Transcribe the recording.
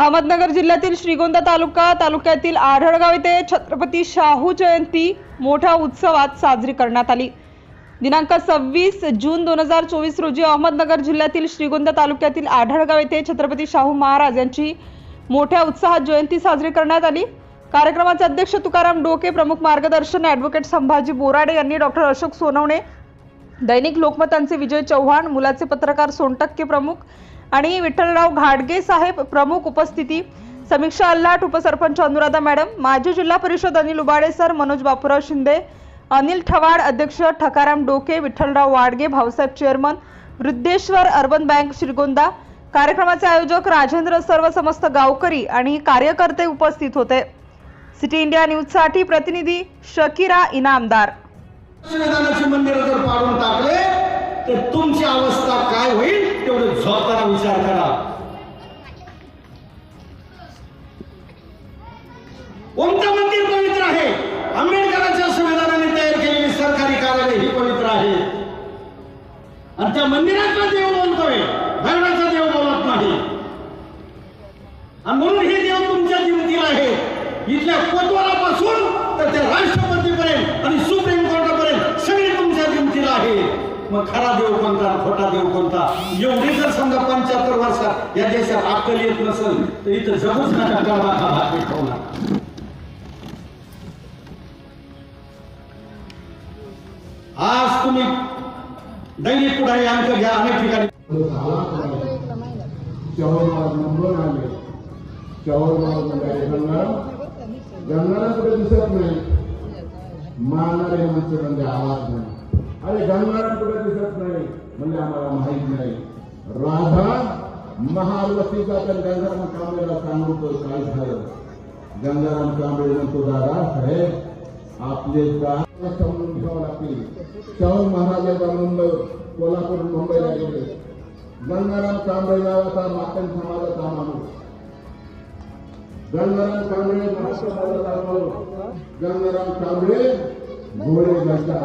अहमदनगर जिल्ह्यातील श्रीगोंदा तालुका तालुक्यातील आढळगाव येथे छत्रपती शाहू जयंती मोठ्या उत्सवात साजरी करण्यात आली. दिनांक सव्वीस जून दोन हजार चोवीस रोजी अहमदनगर जिल्ह्यातील श्रीगोंदा तालुक्यातील आढळगाव येथे छत्रपती शाहू महाराज यांची मोठ्या उत्साहात जयंती साजरी करण्यात आली. कार्यक्रमाचे अध्यक्ष तुकाराम डोके प्रमुख मार्गदर्शन ॲडव्होकेट संभाजी बोराडे यांनी डॉक्टर अशोक सोनवणे दैनिक लोकमतांचे विजय चव्हाण मुलाचे पत्रकार सोनटक्के प्रमुख आणि विठ्ठलराव घाडगे साहेब प्रमुख उपस्थिती. समीक्षा अल्लाट उपसरपंच अनुराधा मॅडम माजी जिल्हा परिषद अनिल उबाडे सर मनोज बापूराव शिंदे अनिल ठवाड अध्यक्ष Thakaram Doke Vitthalrao Wadge Bhausaheb chairman Vriddheshwar urban bank Shrigonda. कार्यक्रमाचे आयोजक राजेंद्र सर्व समस्त गावकरी आणि कार्यकर्ते उपस्थित होते. सिटी इंडिया न्यूजसाठी प्रतिनिधी शकीरा इनामदार. मंदिर जर पाडून टाकले तर तुमची अवस्था काय होईल? स्वतःला विचार करा. कोणतं मंदिर पवित्र आहे. आंबेडकरांच्या संविधानाने तयार केलेली सरकारी कार्यालय ही पवित्र आहे. आणि त्या मंदिराचा देव बोलतोय दगडाचा देव बोलत नाही. आणि म्हणून हे देव तुमच्या जिंतील आहे इथल्या कोतवालापासून तर त्या राष्ट्रपतीपर्यंत आणि सुप्रीम कोर्टापर्यंत सगळे तुमच्या जिंतील आहे मग खरा देव कोणता खोटा देव कोणता? एवढी जर समजा पंच्याहत्तर वर्षात या देशात अक्कल येत नसेल तर इथं जगूच नका करणार हा भाग ठेवणार आज तुम्ही दैनिक पुढारी अंक घ्या अनेक ठिकाणी. चौरमार नंबर आले चौरमार म्हणजे गंगाराम गंगाराम कुठे दिसत नाही मारणारे माणसं म्हणजे आवाज नाही. अरे गंगाराम कुठे दिसत नाही म्हणजे आम्हाला माहीत नाही. राधा महालक्ष्मीचा तर गंगाराम कांबळेला सांगतो काय झालं? गंगाराम कांबळे म्हणतो दादा साहेब आपले प्राण समजून घ्यावं लागतील. शाहू महाराजांचा मुंबई कोल्हापूर मुंबईला गेले. गंगाराम कांबळे नावाचा मातन समाजाचा माणूस. गंगाराम कांबळे महाराष्ट्र गंगाराम कांबळे घोडे गंगा